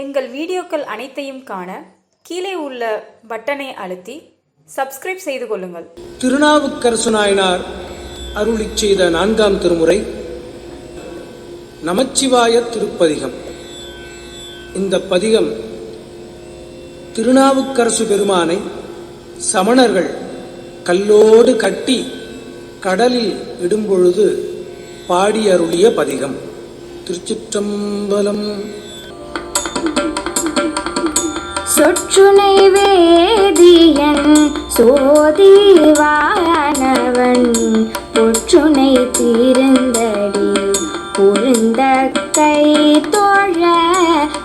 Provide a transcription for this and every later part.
எங்கள் வீடியோக்கள் அனைத்தையும் காண கீழே உள்ள பட்டனை அழுத்தி சப்ஸ்கிரைப் செய்து கொள்ளுங்கள். திருநாவுக்கரசு நாயனார் அருளிச் செய்த நான்காம் திருமுறை நமச்சிவாய திருப்பதிகம். இந்த பதிகம் திருநாவுக்கரசு பெருமானை சமணர்கள் கல்லோடு கட்டி கடலில் இடும்பொழுது பாடி அருளிய பதிகம். திருச்சிற்றம்பலம் சொற்றுனை வேதியன் சோதிவானவன். பொற்றுனை தீர்ந்தடி பொருந்த கை தோழ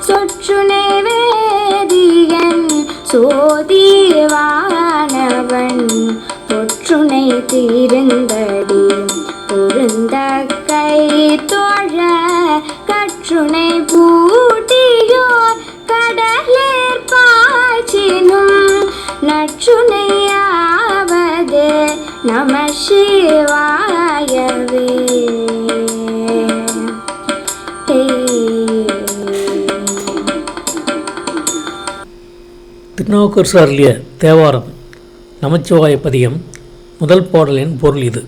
சொற்றுனை வேதியன் சோதிவானவன். பொற்றுனை தீர்ந்தடி பொருந்த கை தோழ கற்றுனை பூ நற்றுணையாவது நம சிவாயவே. திருநாவுக்கர் அருளிய தேவாரம் நமச்சிவாய பதியம் முதல் பாடலின் பொருள் இது.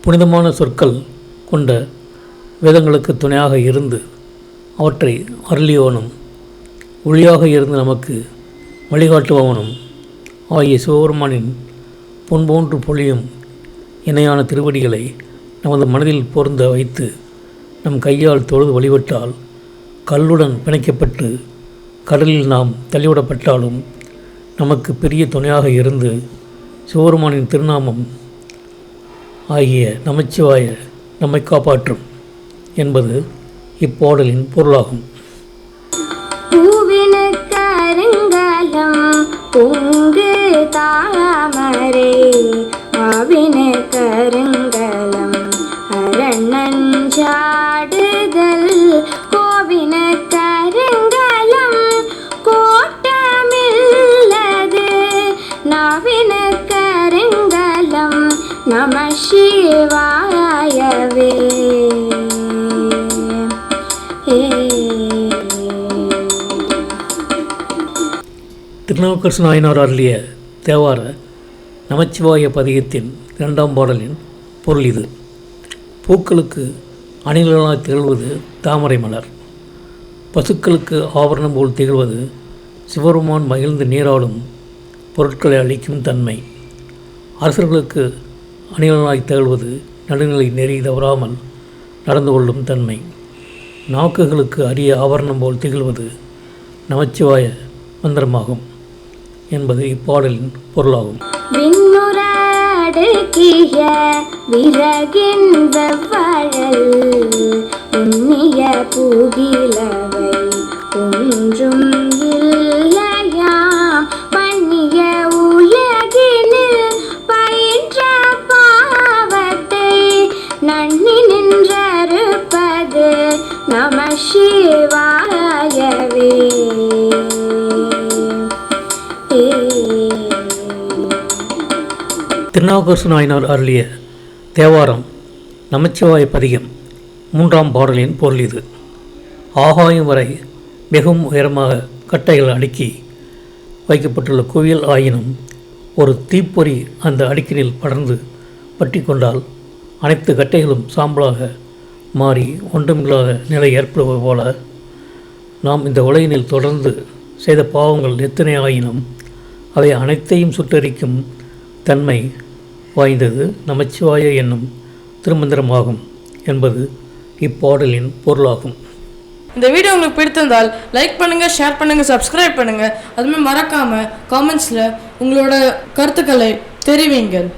புனிதமான சொற்கள் கொண்ட வேதங்களுக்கு துணையாக இருந்து அவற்றை அருளியவனும் ஒளியாக இருந்து நமக்கு வழிகாட்டுபவனும் ஆகிய சிவபெருமானின் பொன்போன்று பொழியும் இணையான திருவடிகளை நமது மனதில் பொருந்த வைத்து நம் கையால் தொழுது வழிபட்டால் கல்லுடன் பிணைக்கப்பட்டு கடலில் நாம் தள்ளிவிடப்பட்டாலும் நமக்கு பெரிய துணையாக இருந்து சிவபெருமானின் திருநாமம் ஆகிய நமச்சிவாய நம்மை காப்பாற்றும் என்பது இப்பாடலின் பொருளாகும். பூவினு தாமரை அவின கருங்கலம் அரணஞ்சாடுதல் கோவின கருங்கலம் கோட்டமில்லது நவின கருங்கலம் நம சிவாயவே. திருநாவுக்கரசு நாயனார் அருளிய தேவார நமச்சிவாய பதிகத்தின் இரண்டாம் பாடலின் பொருள் இது. பூக்களுக்கு அணில்களாய் திகழ்வது தாமரை மலர். பசுக்களுக்கு ஆபரணம் போல் திகழ்வது சிவருமான் மகிழ்ந்து நீராடும் பொருட்களை அளிக்கும் தன்மை. அரசர்களுக்கு அணிகளாய் திகழ்வது நடுநிலை நெறி தவறாமல் நடந்து கொள்ளும் தன்மை. நாக்குகளுக்கு அரிய ஆபரணம் போல் திகழ்வது நமச்சிவாய மந்திரமாகும். என்பது இப்பாடலின் பொருளாகும். ஒன்றும் இல்லையாம் பண்ணிய உலகினில் பயின்ற பாவத்தை நன்னி நம சிவாயவே. திருநாவுக்கரசு நாயனார் அருளிய தேவாரம் நமச்சிவாய பதிகம் மூன்றாம் பாடலின் பொருள் இது. ஆகாயம் வரை மிகவும் உயரமாக கட்டைகள் அடுக்கி வைக்கப்பட்டுள்ள குவியல் ஆயினும் ஒரு தீப்பொறி அந்த அடுக்கினில் படர்ந்து பற்றி கொண்டால் அனைத்து கட்டைகளும் சாம்பலாக மாறி ஒன்றுமில்லாத நிலை ஏற்படுவது போல நாம் இந்த உலகினில் தொடர்ந்து செய்த பாவங்கள் எத்தனை ஆயினும் அவை அனைத்தையும் சுட்டரிக்கும் தன்மை வாய்ந்தது நமச்சிவாய என்னும் திருமந்திரமாகும் என்பது இப்பாடலின் பொருளாகும். இந்த வீடியோ உங்களுக்கு பிடித்திருந்தால் லைக் பண்ணுங்கள் ஷேர் பண்ணுங்கள் சப்ஸ்கிரைப் பண்ணுங்கள் அதுமாதிரி மறக்காமல் காமெண்ட்ஸில் உங்களோட கருத்துக்களை தெரிவிங்கள்.